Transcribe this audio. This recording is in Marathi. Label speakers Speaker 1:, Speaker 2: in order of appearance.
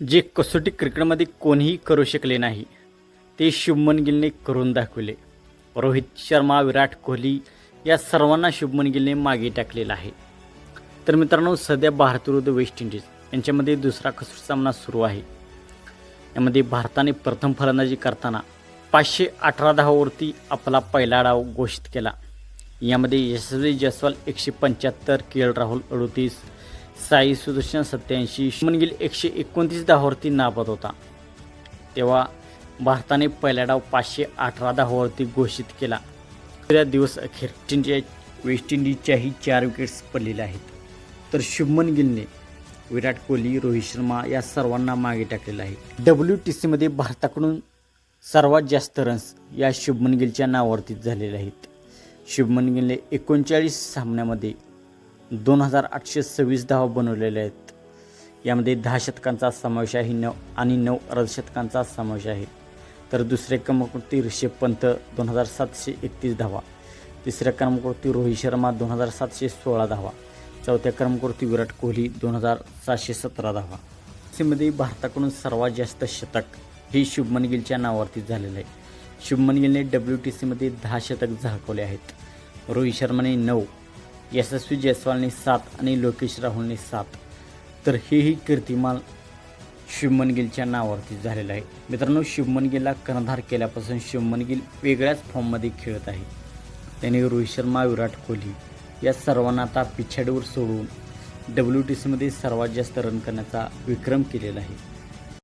Speaker 1: जे कसोटी क्रिकेटमध्ये कोणीही करू शकले नाही ते शुभमन गिलने करून दाखवले. रोहित शर्मा विराट कोहली या सर्वांना शुभमन गिलने मागे टाकलेला आहे. तर मित्रांनो सध्या भारत विरुद्ध वेस्ट इंडिज यांच्यामध्ये दुसरा कसोटी सामना सुरू आहे. यामध्ये भारताने प्रथम फलंदाजी करताना पाचशे अठरा धावावरती आपला पहिला डाव घोषित केला. यामध्ये यशस्वी जयस्वाल एकशे पंच्याहत्तर के एल राहुल अडोतीस साई सुदर्शन सत्याऐंशी शुमन गिल एकशे एकोणतीस धावावरती नाबाद होता. तेव्हा भारताने पहिला डाव पाचशे अठरा धावावरती घोषित केला. दुसऱ्या दिवस अखेर वेस्ट इंडिया वेस्ट इंडिजच्याही चार विकेट्स पडलेल्या आहेत. तर शुभमन गिलने विराट कोहली रोहित शर्मा या सर्वांना मागे टाकलेलं आहे. डब्ल्यू टी सीमध्ये भारताकडून सर्वात जास्त रन्स या शुभमन गिलच्या नावावरतीच झालेले आहेत. शुभमन गिलने एकोणचाळीस सामन्यामध्ये दोन हजार आठशे सव्वीस धावा बनवलेल्या आहेत. यामध्ये दहा शतकांचा समावेश आहे नऊ आणि नऊ अर्धशतकांचा समावेश आहे. तर दुसऱ्या क्रमांकावरती ऋषभ पंत दोन हजार सातशे एकतीस धावा. तिसऱ्या क्रमांकावरती रोहित शर्मा दोन हजार सातशे सोळा धावा. चौथ्या क्रमांकावरती विराट कोहली दोन हजार सातशे सतरा धावा. मध्ये भारताकडून सर्वात जास्त शतक हे शुभमन गिलच्या नावावरती झालेलं आहे. शुभमन गिलने डब्ल्यू टी सीमध्ये दहा शतक झळकवले आहेत. रोहित शर्माने नऊ यशस्वी जयस्वालनी सात आणि लोकेश राहुलने सात तर हेही कीर्तिमान शिवमन गिलच्या नावावरती झालेलं आहे. मित्रांनो शिवमन गिलला कर्णधार केल्यापासून शिवमन गिल वेगळ्याच फॉर्ममध्ये खेळत आहे. त्याने रोहित शर्मा विराट कोहली या सर्वांना आता पिछाडीवर सोडून डब्ल्यू टी सीमध्ये सर्वात जास्त रन करण्याचा विक्रम केलेला आहे.